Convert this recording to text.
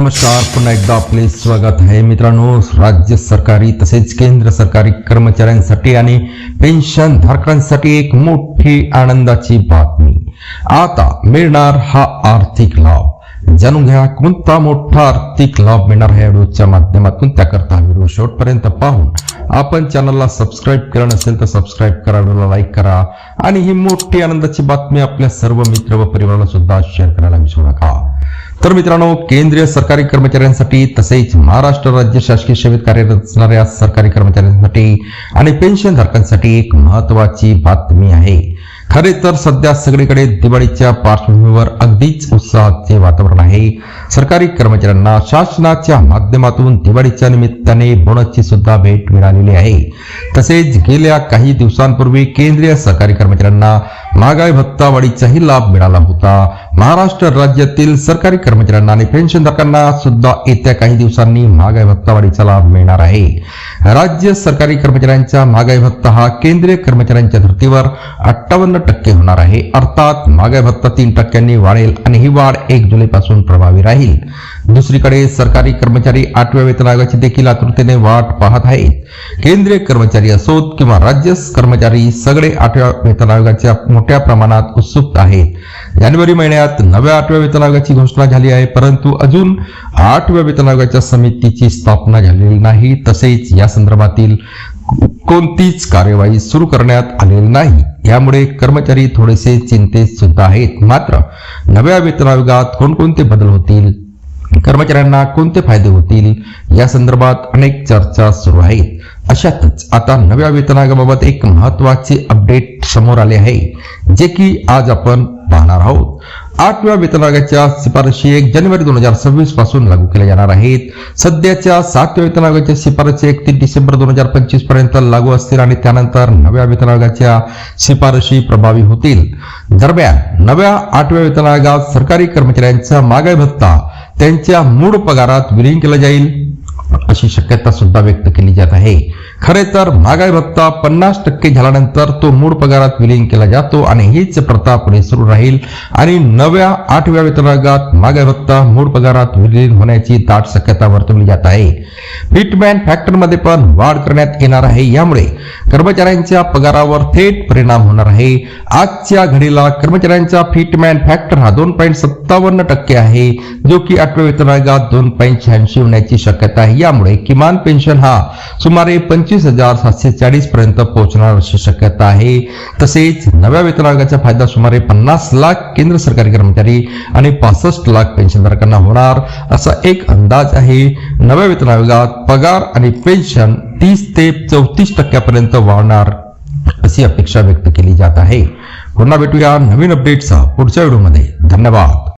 नमस्कार पुन्हा एकदा आपले स्वागत आहे. मित्रांनो राज्य सरकारी तसेच केंद्र सरकारी कर्मचाऱ्यांसाठी आणि पेन्शन धारकांसाठी एक मोठी आनंदाची बातमी. आता मिळणार हा आर्थिक लाभ. जाणून घ्या कोणता मोठा आर्थिक लाभ मिळणार आहे या व्हिडिओच्या माध्यमातून. त्याकरता व्हिडिओ शेवटपर्यंत पाहून आपण चॅनलला सबस्क्राईब केलं नसेल तर सबस्क्राईब करा व्हिडिओला लाईक करा आणि ही मोठी आनंदाची बातमी आपल्या सर्व मित्र व परिवाराला सुद्धा शेअर करायला विसरू नका. तर मित्रांनो केंद्रीय सरकारी कर्मचाऱ्यांसाठी तसेच महाराष्ट्र राज्य शासकीय सेवेत कार्यरत असणाऱ्या सरकारी कर्मचाऱ्यांसाठी आणि पेन्शन धारकांसाठी एक महत्वाची बातमी आहे. खरे तर सध्या सगळीकडे दिवाळीच्या पार्श्वभूमीवर अगदीच उत्साहाचे वातावरण आहे. सरकारी कर्मचाऱ्यांना शासनाच्या माध्यमातून दिवाळीच्या निमित्ताने बोनसची सुद्धा भेट मिळालेली आहे. तसेच गेल्या काही दिवसांपूर्वी केंद्रीय सरकारी कर्मचाऱ्यांना महागाई भत्ता वाढीचाही लाभ मिळाला होता. महाराष्ट्र राज्यातील सरकारी कर्मचाऱ्यांना आणि पेन्शनधारकांना सुद्धा येत्या काही दिवसांनी महागाई भत्ता लाभ मिळणार आहे. राज्य सरकारी कर्मचाऱ्यांचा महागाई भत्ता हा केंद्रीय कर्मचाऱ्यांच्या धर्तीवर अठ्ठावन्न टक्के होणार आहे. अर्थात महागाई भत्ता तीन टक्क्यांनी वाढेल आणि ही वाढ एक जुलैपासून प्रभावी राहील. दुसरीकडे सरकारी कर्मचारी आठव्या वेतन आयोगाची देखील आतुरतेने वाट पाहत आहेत. केंद्रीय कर्मचारी असोत किंवा राज्य कर्मचारी सगळे आठव्या वेतन आयोगाच्या मोठ्या प्रमाणात उत्सुक आहेत. जानेवारी महिन्यात नव्या आठव्या वेतन आयोगाची घोषणा झाली आहे परंतु अजून आठव्या वेतन आयोगाच्या समितीची स्थापना झालेली नाही. तसेच या संदर्भातील कोणतीच कार्यवाही सुरू करण्यात आलेली नाही. यामुळे कर्मचारी थोडेसे चिंतेत सुद्धा आहेत. मात्र नव्या वेतन आयोगात कोणकोणते बदल होतील? कर्मचाऱ्यांना कोणते फायदे होतील? या संदर्भात अनेक चर्चा सुरू आहेत. अशातच आता नव्या वेतन आयोगाबाबत एक महत्त्वाचे अपडेट समोर आले आहे जे की आज आपण पाहणार आहोत. आठव्या वेतन आयोगाच्या शिफारशी एक जानेवारी दोन हजार सव्वीसपासून लागू केल्या जाणार आहेत. सध्याच्या सातव्या वेतन आयोगाच्या शिफारशी एकतीस डिसेंबर दोन हजार पंचवीसपर्यंत लागू असतील आणि त्यानंतर नव्या वेतन आयोगाच्या शिफारशी प्रभावी होतील. दरम्यान नव्या आठव्या वेतन आयोगात सरकारी कर्मचाऱ्यांचा मागाई भत्ता त्यांच्या मूळ पगारात विलीन केला जाईल. अशी शक्यता सुद्धा व्यक्त केली जात आहे. खरे तर महागाई भत्ता पन्नास टक्के झाल्यानंतर तो मूळ पगारात विलीन केला जातो आणि हीच प्रथा पुढे सुरू राहील. आणि नव्या आठव्या वेतनागात महागाई भत्ता मूळ पगारात विलीन होण्याची दाट शक्यता वर्तवली जात आहे. फिटमॅन फॅक्टरमध्ये पण वाढ करण्यात येणार आहे. यामुळे कर्मचाऱ्यांच्या पगारावर थेट परिणाम होणार आहे. आजच्या घडीला कर्मचाऱ्यांचा फिटमॅन फॅक्टर हा दोन पॉईंट सत्तावन्न टक्के आहे जो की आठव्या वेतनागात दोन पॉईंट शहाऐंशी होण्याची शक्यता आहे. यामुळे किमान पेन्शन हा सुमारे पंचवीस हजार सातशे चाळीस पर्यंत पोहोचणार अशी शक्यता आहे. तसेच नव्या वेतन आयोगाचा फायदा सुमारे पन्नास लाख केंद्र सरकारी कर्मचारी आणि पासष्ट लाख पेन्शनधारकांना होणार असा एक अंदाज आहे. नव्या वेतन आयोगात पगार आणि पेन्शन तीस ते चौतीस टक्क्यापर्यंत वाढणार अशी अपेक्षा व्यक्त केली जात आहे. पुन्हा भेटूया नवीन अपडेटचा पुढच्या व्हिडिओमध्ये. धन्यवाद.